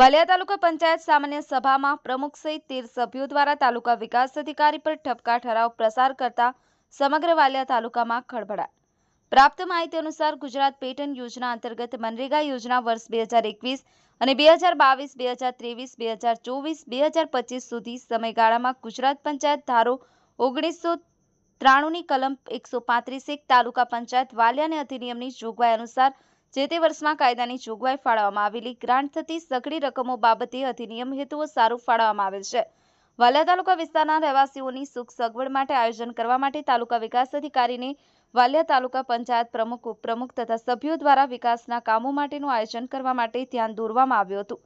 વાલિયા તાલુકા પંચાયત સામાન્ય સભામાં પ્રમુખ સહિત તેર સભ્યો દ્વારા તાલુકા વિકાસ અધિકારી પર ઠપકા ઠરાવ પ્રસાર કરતા સમગ્ર વાલિયા તાલુકામાં ખળભળાટ. પ્રાપ્ત માહિતી અનુસાર ગુજરાત પેટન યોજના અંતર્ગત મનરેગા યોજના વર્ષ બે હજાર એકવીસ અને બે હજાર બાવીસ, બે હજાર ત્રેવીસ, બે હજાર ચોવીસ, બે હજાર પચીસ સુધી સમયગાળામાં ગુજરાત પંચાયત ધારો ઓગણીસો ત્રાણુંની કલમ એકસો પાંત્રીસ એક તાલુકા પંચાયત વાલિયા અને અધિનિયમની જોગવાઈ અનુસાર જે તે વર્ષમાં કાયદાની જોગવાઈ ફાળવવામાં આવેલી ગ્રાન્ટ થતી સઘળી રકમો બાબતે અધિનિયમ હેતુઓ સારું ફાળવવામાં આવેલ છે. વાલિયા તાલુકા વિસ્તારના રહેવાસીઓની સુખ સગવડ માટે આયોજન કરવા માટે તાલુકા વિકાસ અધિકારીને વાલિયા તાલુકા પંચાયત પ્રમુખ, ઉપપ્રમુખ તથા સભ્યો દ્વારા વિકાસના કામો માટેનું આયોજન કરવા માટે ધ્યાન દોરવામાં આવ્યું હતું.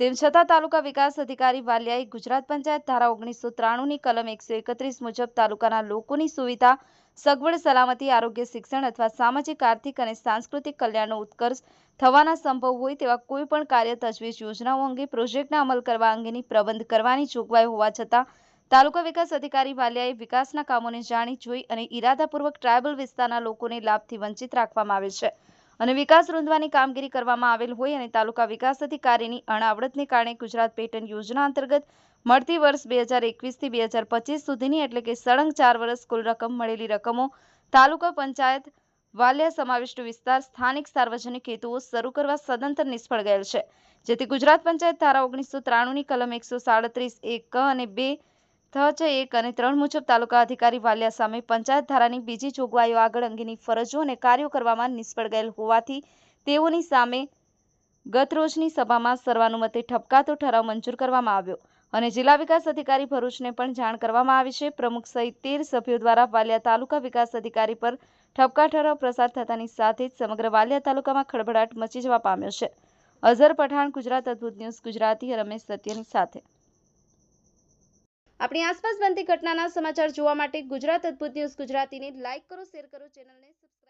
તેમ છતાં તાલુકા વિકાસ અધિકારી વાલિયાએ ગુજરાત પંચાયત ધારા ઓગણીસો ત્રાણુંની કલમ એકસો એકત્રીસ મુજબ તાલુકાના લોકોની સુવિધા, સગવડ, સલામતી, આરોગ્ય, શિક્ષણ અથવા સામાજિક, આર્થિક અને સાંસ્કૃતિક કલ્યાણનો ઉત્કર્ષ થવાના સંભવ હોય તેવા કોઈપણ કાર્ય, તજવીજ યોજનાઓ અંગે પ્રોજેક્ટના અમલ કરવા અંગેની પ્રબંધ કરવાની જોગવાઈ હોવા છતાં, તાલુકા વિકાસ અધિકારી વાલિયાએ વિકાસના કામોને જાણી જોઈ અને ઇરાદાપૂર્વક ટ્રાયબલ વિસ્તારના લોકોને લાભથી વંચિત રાખવામાં આવે છે. અને વિકાસ રૂંધવાની કામગીરી કરવામાં આવેલ હોય અને તાલુકા વિકાસ અધિકારીની અણાવડતને કારણે ગુજરાત પેટર્ન યોજના અંતર્ગત મળતી વર્ષ બે હજાર બે સુધીની એટલે કે સળંગ ચાર વર્ષ કુલ રકમ મળેલી રકમો તાલુકા પંચાયત વાલિયા સમાવિષ્ટ વિસ્તાર સ્થાનિક સાર્વજનિક હેતુઓ શરૂ કરવા સદંતર નિષ્ફળ ગયેલ છે. જેથી ગુજરાત પંચાયત ધારા ઓગણીસો ત્રાણુંની કલમ એકસો સાડત્રીસ એક અને બે થ છ એક અને ત્રણ મુજબ તાલુકા અધિકારી વાલિયા સામે પંચાયત ધારાની બીજી જોગવાઈઓ આગળ અંગેની ફરજો અને કાર્યો કરવામાં નિષ્ફળ ગયેલ હોવાથી તેઓની સામે ગતરોજની સભામાં સર્વાનુમતે ઠપકાતો ઠરાવ મંજૂર કરવામાં આવ્યો અને જિલ્લા વિકાસ અધિકારી ભરૂચને પણ જાણ કરવામાં આવી છે. પ્રમુખ સહિત તેર સભ્યો દ્વારા વાલિયા તાલુકા વિકાસ અધિકારી પર ઠપકા ઠરાવ પ્રસાર થતાની સાથે જ સમગ્ર વાલિયા તાલુકામાં ખળભળાટ મચી જવા પામ્યો છે. અઝર પઠાણ, ગુજરાત અદભુત ન્યૂઝ, ગુજરાતી રમેશ સત્યની સાથે. આપણી આસપાસ બનતી ઘટનાના સમાચાર જોવા માટે ગુજરાત અદ્ભુત ન્યૂઝ ગુજરાતીને લાઇક કરો, શેર કરો, ચેનલને સબસ્ક્રાઇબ